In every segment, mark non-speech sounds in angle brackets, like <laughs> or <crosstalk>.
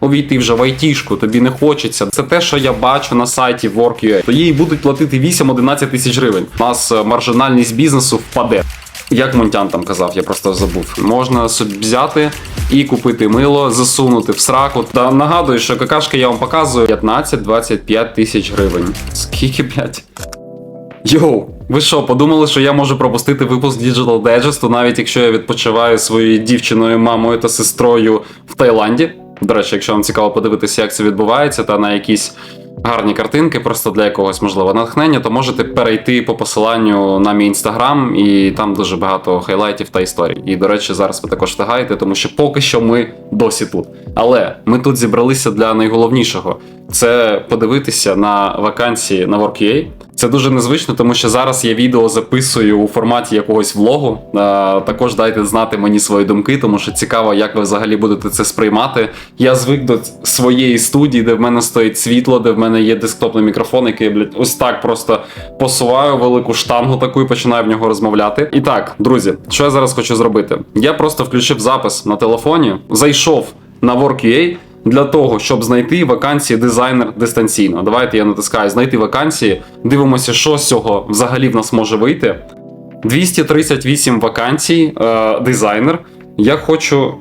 увійти вже в айтішку, тобі не хочеться. Це те, що я бачу на сайті Work.ua. То їй будуть платити 8-11 тисяч гривень. У нас е, маржинальність бізнесу впаде. Як Монтян там казав, я просто забув. Можна собі взяти і купити мило, засунути в сраку. Та нагадую, що какашки я вам показую 15-25 тисяч гривень. Скільки, блядь? Йоу, ви що, подумали, що я можу пропустити випуск Digital Digest, навіть якщо я відпочиваю своєю дівчиною, мамою та сестрою в Таїланді? До речі, якщо вам цікаво подивитися, як це відбувається, та на якісь гарні картинки, просто для якогось можливо натхнення, то можете перейти по посиланню на мій інстаграм, і там дуже багато хайлайтів та історій. І, до речі, зараз ви також встигаєте, тому що поки що ми досі тут. Але ми тут зібралися для найголовнішого це подивитися на вакансії на Work.ua. Це дуже незвично, тому що зараз я відео записую у форматі якогось влогу. Також дайте знати мені свої думки, тому що цікаво, як ви взагалі будете це сприймати. Я звик до своєї студії, де в мене стоїть світло, де в мене є десктопний мікрофон, який я, блядь, ось так просто посуваю велику штангу таку і починаю в нього розмовляти. І так, друзі, що я зараз хочу зробити? Я просто включив запис на телефоні, зайшов на Work.ua, для того, щоб знайти вакансії дизайнер дистанційно. Давайте я натискаю знайти вакансії. Дивимося, що з цього взагалі в нас може вийти. 238 вакансій, е, дизайнер. Я хочу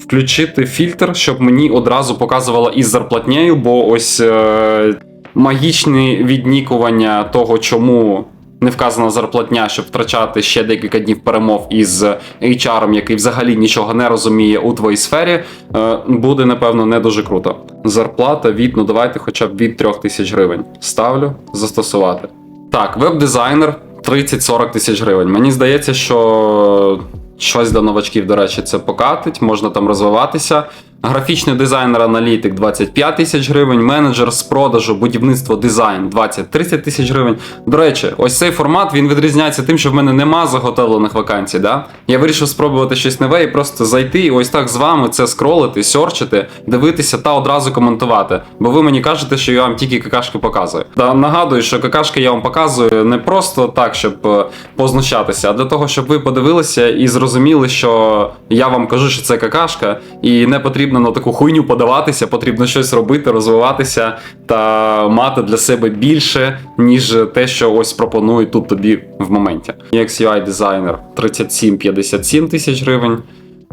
включити фільтр, щоб мені одразу показувало із зарплатнею, бо ось е, магічне віднікування того, чому не вказана зарплатня, щоб втрачати ще декілька днів перемов із HR, який взагалі нічого не розуміє у твоїй сфері, е, буде напевно не дуже круто. Зарплата від, ну давайте хоча б від 3000 тисяч гривень. Ставлю застосувати. Так, веб-дизайнер 30-40 тисяч гривень. Мені здається, що щось для новачків, до речі, це покатить, можна там розвиватися. Графічний дизайнер аналітик 25 тисяч гривень, менеджер з продажу, будівництво, дизайн 20-30 тисяч гривень. До речі, ось цей формат він відрізняється тим, що в мене нема заготовлених вакансій. Да? Я вирішив спробувати щось нове і просто зайти і ось так з вами це скролити, сьорчити, дивитися та одразу коментувати. Бо ви мені кажете, що я вам тільки какашки показую. Та нагадую, що какашки я вам показую не просто так, щоб е, познущатися, а для того, щоб ви подивилися і зрозуміли, що я вам кажу, що це какашка, і не потрібно на таку хуйню подаватися, потрібно щось робити, розвиватися та мати для себе більше, ніж те, що ось пропонують тут тобі в моменті. UX дизайнер 37-57 тисяч гривень.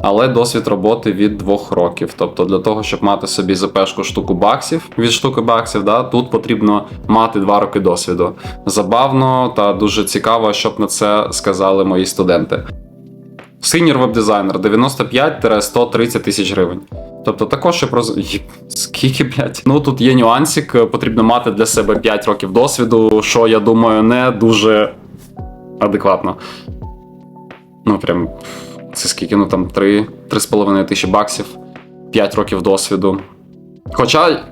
Але досвід роботи від двох років. Тобто для того, щоб мати собі ЗПшку штуку баксів від штуки баксів, да, тут потрібно мати два роки досвіду. Забавно та дуже цікаво, щоб на це сказали мої студенти. Синьор веб-дизайнер 95-130 тисяч гривень. Тобто також роз... <laughs> Єп, Скільки, блядь? Ну тут є нюансик, потрібно мати для себе 5 років досвіду, що я думаю, не дуже адекватно. Ну, прям, це скільки, ну там 3, 3,5 тисячі баксів, 5 років досвіду. Хоча,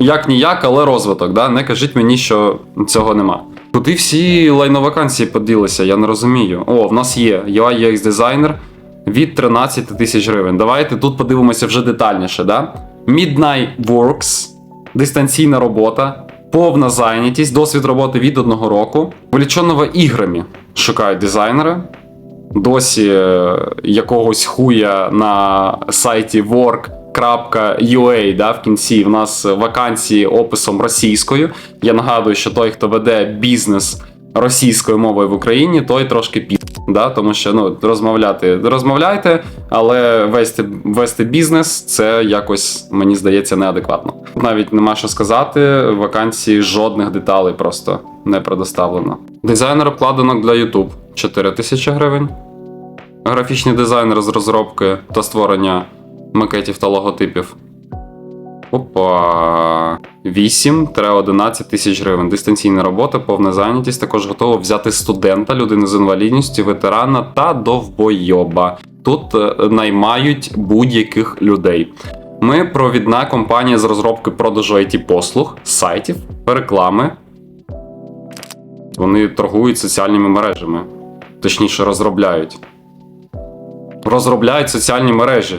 як ніяк, але розвиток, да? не кажіть мені, що цього нема. Куди всі лайновакансії поділися, я не розумію. О, в нас є UI UX дизайнер від 13 тисяч гривень. Давайте тут подивимося вже детальніше. Да? Midnight Works, дистанційна робота, повна зайнятість, досвід роботи від одного року. Увлеченого іграми шукають дизайнера. Досі е, якогось хуя на сайті work.ua, да, в кінці в нас вакансії описом російською. Я нагадую, що той, хто веде бізнес російською мовою в Україні, той трошки пі. Да, тому що ну розмовляти розмовляйте, але вести вести бізнес це якось мені здається неадекватно. Навіть нема що сказати. Вакансії жодних деталей просто не предоставлено. Дизайнер обкладинок для YouTube 4 тисячі гривень. Графічний дизайнер з розробки та створення макетів та логотипів. Опа. 8-11 тисяч гривень. Дистанційна робота, повна зайнятість. Також готова взяти студента, людину з інвалідністю, ветерана та довбойоба. Тут е, наймають будь-яких людей. Ми провідна компанія з розробки продажу it послуг, сайтів, реклами. Вони торгують соціальними мережами. Точніше, розробляють. Розробляють соціальні мережі.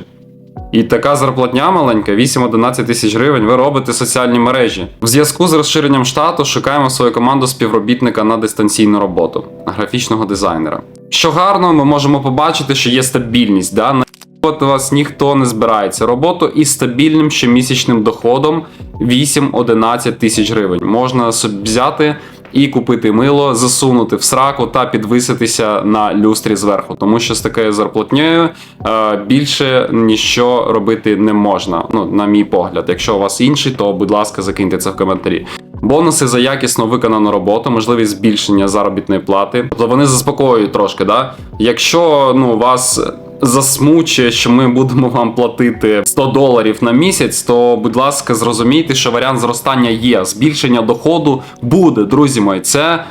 І така зарплатня маленька, 8-11 тисяч гривень, ви робите соціальні мережі. В зв'язку з розширенням штату шукаємо свою команду співробітника на дистанційну роботу, графічного дизайнера. Що гарно, ми можемо побачити, що є стабільність. Да? От вас ніхто не збирається. Роботу із стабільним щомісячним доходом 8-11 тисяч гривень. Можна собі взяти і купити мило, засунути в сраку та підвиситися на люстрі зверху, тому що з такою зарплатнею е, більше ніщо робити не можна. Ну, на мій погляд. Якщо у вас інший, то будь ласка, закиньте це в коментарі. Бонуси за якісно виконану роботу, можливість збільшення заробітної плати. Тобто вони заспокоюють трошки. Да? Якщо ну вас засмучує, що ми будемо вам платити 100 доларів на місяць, то будь ласка, зрозумійте, що варіант зростання є. Збільшення доходу буде, друзі мої. Це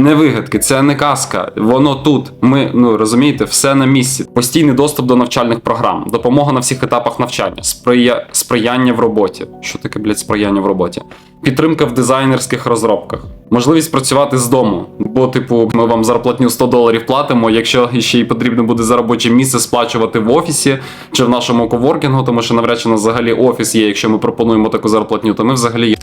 не вигадки, це не казка. Воно тут. Ми ну розумієте, все на місці. Постійний доступ до навчальних програм, допомога на всіх етапах навчання, сприя... сприяння в роботі. Що таке, блядь, сприяння в роботі? Підтримка в дизайнерських розробках, можливість працювати з дому. Бо, типу, ми вам зарплатню 100 доларів платимо. Якщо ще й потрібно буде за робоче місце сплачувати в офісі чи в нашому коворкінгу, тому що навряд чи у нас взагалі офіс є. Якщо ми пропонуємо таку зарплатню, то ми взагалі є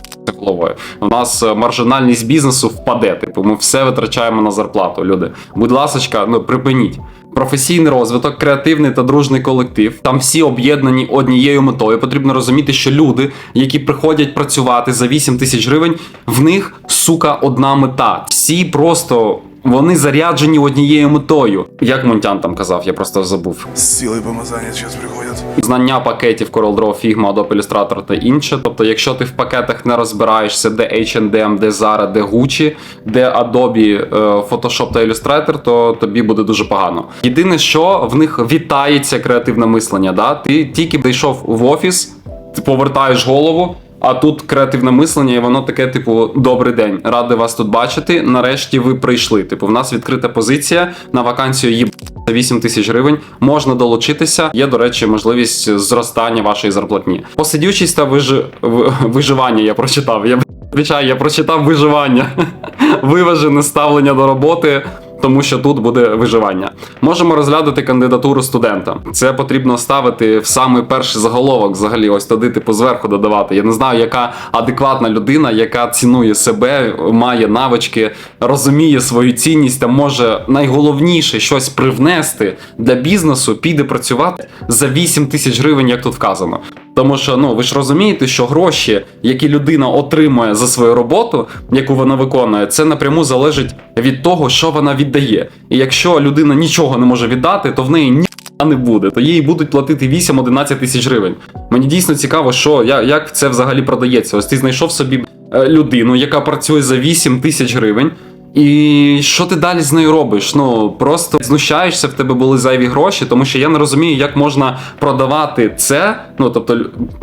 головою. У нас е, маржинальність бізнесу впаде. Типу, ми все витрачаємо на зарплату. Люди, будь ласка, ну припиніть. Професійний розвиток, креативний та дружний колектив. Там всі об'єднані однією метою. Потрібно розуміти, що люди, які приходять працювати за 8 тисяч гривень, в них сука одна мета. Всі просто. Вони заряджені однією метою. Як Монтян там казав, я просто забув. С силой помазания сейчас приходят. Знання пакетів CorelDRAW, Figma, Adobe Illustrator та інше. Тобто, якщо ти в пакетах не розбираєшся, де H&M, де Zara, де Gucci, де Adobe, е, Photoshop та Illustrator, то тобі буде дуже погано. Єдине, що в них вітається креативне мислення. Да? Ти тільки прийшов в офіс, ти повертаєш голову. А тут креативне мислення, і воно таке, типу, добрий день, радий вас тут бачити. Нарешті ви прийшли. Типу, в нас відкрита позиція на вакансію за 8 тисяч гривень. Можна долучитися. Є, до речі, можливість зростання вашої зарплатні. Посидючість та вижи... ви- виживання я прочитав. Я Звичайно, я прочитав виживання. <laughs> Виважене ставлення до роботи. Тому що тут буде виживання. Можемо розглядати кандидатуру студента. Це потрібно ставити в самий перший заголовок, взагалі, ось туди, типу, зверху додавати. Я не знаю, яка адекватна людина, яка цінує себе, має навички, розуміє свою цінність та може найголовніше щось привнести для бізнесу, піде працювати за 8 тисяч гривень, як тут вказано. Тому що ну ви ж розумієте, що гроші, які людина отримує за свою роботу, яку вона виконує, це напряму залежить від того, що вона віддає. І якщо людина нічого не може віддати, то в неї ні не буде, то їй будуть платити 8-11 тисяч гривень. Мені дійсно цікаво, що як це взагалі продається. Ось ти знайшов собі е, людину, яка працює за 8 тисяч гривень. І що ти далі з нею робиш? Ну просто знущаєшся, в тебе були зайві гроші, тому що я не розумію, як можна продавати це, ну тобто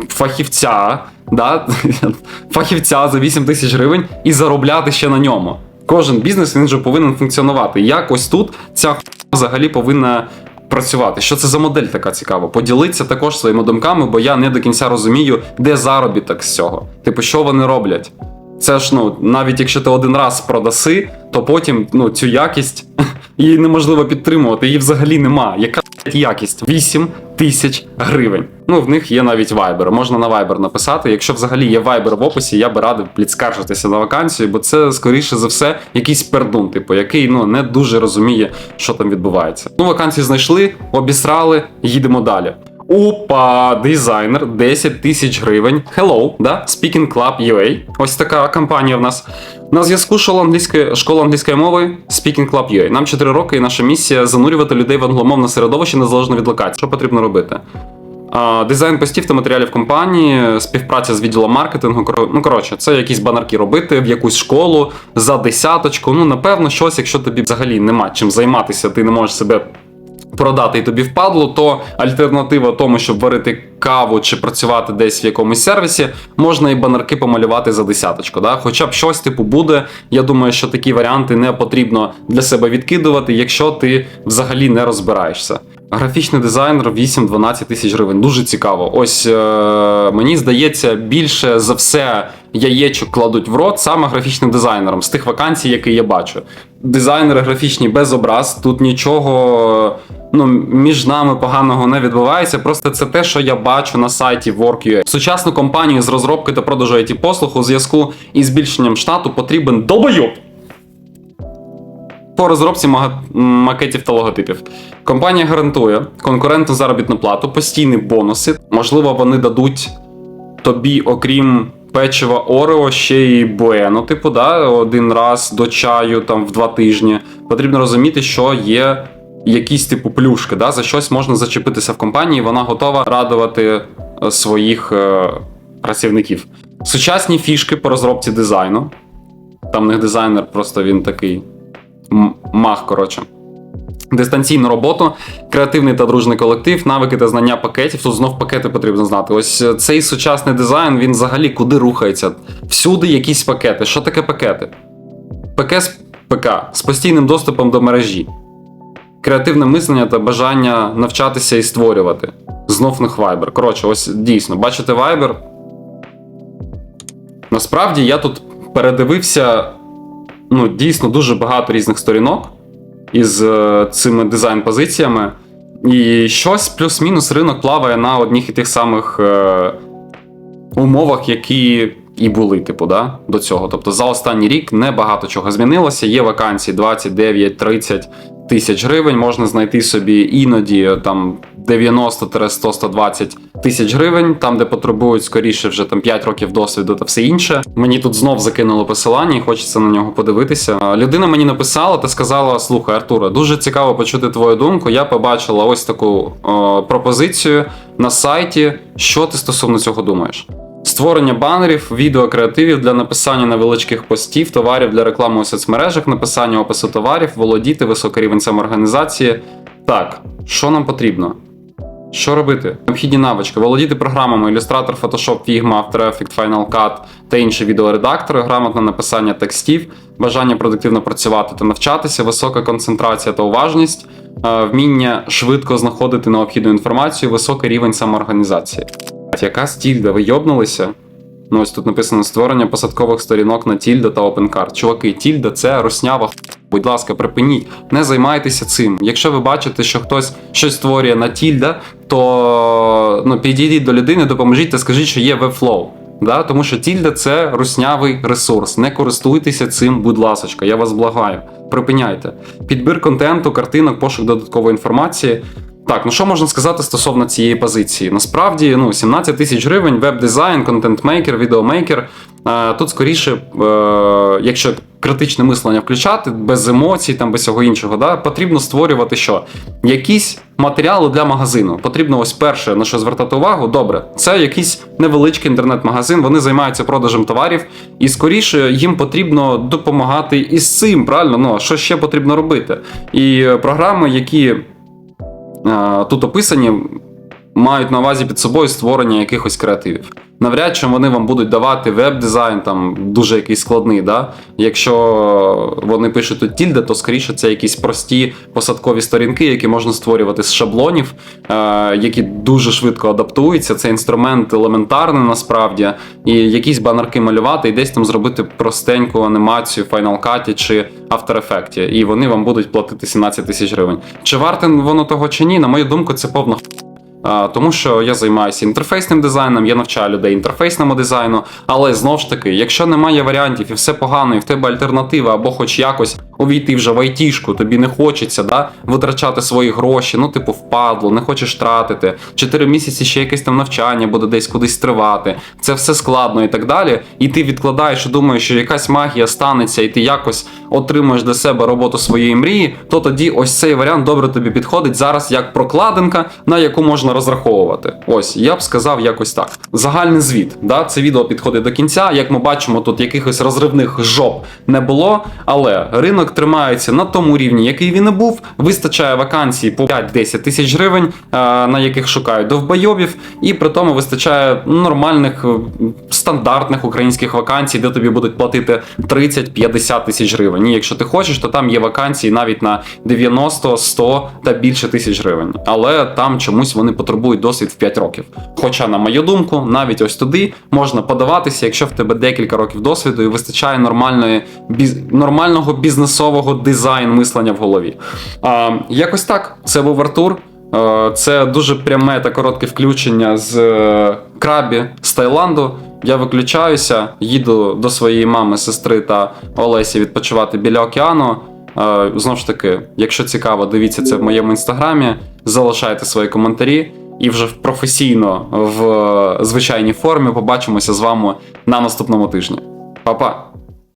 фахівця, да? <laughs> фахівця за 8 тисяч гривень і заробляти ще на ньому. Кожен бізнес він же повинен функціонувати. Як ось тут ця х- взагалі повинна працювати. Що це за модель така цікава? Поділитися також своїми думками, бо я не до кінця розумію, де заробіток з цього. Типу, що вони роблять? Це ж ну, навіть якщо ти один раз продаси, то потім ну, цю якість її неможливо підтримувати, її взагалі нема. Яка якість? 8 тисяч гривень. Ну, в них є навіть Viber. Можна на Viber написати. Якщо взагалі є Viber в описі, я би радив підскаржитися на вакансію, бо це скоріше за все якийсь пердун, типу, який ну не дуже розуміє, що там відбувається. Ну, вакансії знайшли, обісрали, їдемо далі. Опа, дизайнер, 10 тисяч гривень. Hello, да? Speaking Club UA. Ось така компанія в нас. На зв'язку школа англійської, школа англійської мови Speaking Club UA. Нам 4 роки і наша місія занурювати людей в англомовне середовище незалежно від локації. Що потрібно робити? Дизайн постів та матеріалів компанії, співпраця з відділом маркетингу. Ну, коротше, це якісь банарки робити в якусь школу за десяточку. Ну, напевно, щось, якщо тобі взагалі нема чим займатися, ти не можеш себе продати і тобі впадло, то альтернатива тому, щоб варити каву чи працювати десь в якомусь сервісі, можна і банерки помалювати за десяточку. Да? Хоча б щось типу буде. Я думаю, що такі варіанти не потрібно для себе відкидувати, якщо ти взагалі не розбираєшся. Графічний дизайнер 8-12 тисяч гривень. Дуже цікаво. Ось е- мені здається, більше за все яєчок кладуть в рот саме графічним дизайнером з тих вакансій, які я бачу. Дизайнери графічні без образ, тут нічого ну, між нами поганого не відбувається. Просто це те, що я бачу на сайті Work.ua. Сучасну компанію з розробки та продажу it послуг у зв'язку із збільшенням штату потрібен долбойоб. по розробці макетів та логотипів. Компанія гарантує конкурентну заробітну плату, постійні бонуси. Можливо, вони дадуть тобі, окрім печива Орео, ще й Буено, типу, да, один раз до чаю там в два тижні. Потрібно розуміти, що є якісь типу плюшки, да, за щось можна зачепитися в компанії, вона готова радувати е, своїх е, працівників. Сучасні фішки по розробці дизайну. Там них дизайнер, просто він такий мах, коротше. Дистанційну роботу, креативний та дружний колектив, навики та знання пакетів. Тут знов пакети потрібно знати. Ось е, цей сучасний дизайн, він взагалі куди рухається? Всюди якісь пакети. Що таке пакети? ПК з ПК з постійним доступом до мережі, креативне мислення та бажання навчатися і створювати. Знов не Viber. Коротше, ось дійсно, бачите Viber? Насправді я тут передивився ну, дійсно дуже багато різних сторінок із е, цими дизайн-позиціями. І щось плюс-мінус ринок плаває на одних і тих самих е, умовах, які і були, типу, да, до цього. Тобто за останній рік не багато чого змінилося. Є вакансії 29-30 тисяч гривень. Можна знайти собі іноді е, там 90-100-120 тисяч гривень, там, де потребують скоріше вже там 5 років досвіду та все інше. Мені тут знов закинуло посилання, і хочеться на нього подивитися. Людина мені написала та сказала: слухай, Артура, дуже цікаво почути твою думку. Я побачила ось таку о, пропозицію на сайті. Що ти стосовно цього думаєш? Створення банерів, відеокреативів для написання невеличких постів, товарів для реклами у соцмережах, написання опису товарів, володіти високий рівень самоорганізації. Так, що нам потрібно? Що робити? Необхідні навички: володіти програмами Illustrator, Photoshop, Figma, After Effects, Final Cut та інші відеоредактори, грамотне написання текстів, бажання продуктивно працювати та навчатися, висока концентрація та уважність, е, вміння швидко знаходити необхідну інформацію, високий рівень самоорганізації. Яка стільда? Ви йобнулися? Ну, ось тут написано створення посадкових сторінок на Тільда та OpenCard. Чуваки, Тільда це роснява. Будь ласка, припиніть, не займайтеся цим. Якщо ви бачите, що хтось щось створює на Тільда, то ну, підійдіть до людини, допоможіть та скажіть, що є Webflow. Да? Тому що Тільда це руснявий ресурс. Не користуйтеся цим, будь ласочка, я вас благаю. Припиняйте. Підбір контенту, картинок, пошук додаткової інформації. Так, ну що можна сказати стосовно цієї позиції? Насправді, ну, 17 тисяч гривень, веб-дизайн, контент-мейкер, відеомейкер. Е, Тут скоріше, е, якщо критичне мислення включати, без емоцій, там, без всього іншого, да, потрібно створювати що? Якісь матеріали для магазину. Потрібно ось перше, на що звертати увагу, добре, це якийсь невеличкий інтернет-магазин, вони займаються продажем товарів, і скоріше їм потрібно допомагати із цим, правильно? Ну, а що ще потрібно робити? І е, програми, які тут описані, мають на увазі під собою створення якихось креативів. Навряд чи вони вам будуть давати веб-дизайн, там дуже якийсь складний. Да? Якщо вони пишуть тут тільде, то скоріше це якісь прості посадкові сторінки, які можна створювати з шаблонів, е, які дуже швидко адаптуються. Це інструмент елементарний насправді, і якісь банерки малювати, і десь там зробити простеньку анімацію в Final Cut чи After Effects, і вони вам будуть платити 17 тисяч гривень. Чи варте воно того чи ні? На мою думку, це повна Тому що я займаюся інтерфейсним дизайном, я навчаю людей інтерфейсному дизайну, але знову ж таки, якщо немає варіантів і все погано, і в тебе альтернатива, або хоч якось увійти вже в айтішку, тобі не хочеться да, витрачати свої гроші, ну, типу, впадло, не хочеш тратити. Чотири місяці ще якесь там навчання буде десь кудись тривати. Це все складно і так далі. І ти відкладаєш і думаєш, що якась магія станеться, і ти якось отримуєш для себе роботу своєї мрії, то тоді ось цей варіант добре тобі підходить зараз як прокладинка, на яку можна розраховувати. Ось я б сказав якось так. Загальний звіт. Да? Це відео підходить до кінця. Як ми бачимо, тут якихось розривних жоп не було, але ринок тримається на тому рівні, який він і був. Вистачає вакансій по 5-10 тисяч гривень, е, на яких шукають довбойобів, і при тому вистачає нормальних е, стандартних українських вакансій, де тобі будуть платити 30-50 тисяч гривень. І якщо ти хочеш, то там є вакансії навіть на 90, 100 та більше тисяч гривень. Але там чомусь вони потребують досвід в 5 років. Хоча, на мою думку, навіть ось туди можна подаватися, якщо в тебе декілька років досвіду і вистачає нормальної біз... нормального бізнесового дизайн мислення в голові. А, якось так. Це був Артур. Це дуже пряме та коротке включення з е, крабі з Таїланду. Я виключаюся, їду до своєї мами, сестри та Олесі відпочивати біля океану. Знову ж таки, якщо цікаво, дивіться це в моєму інстаграмі, залишайте свої коментарі. І вже професійно в е, звичайній формі побачимося з вами на наступному тижні. Па-па!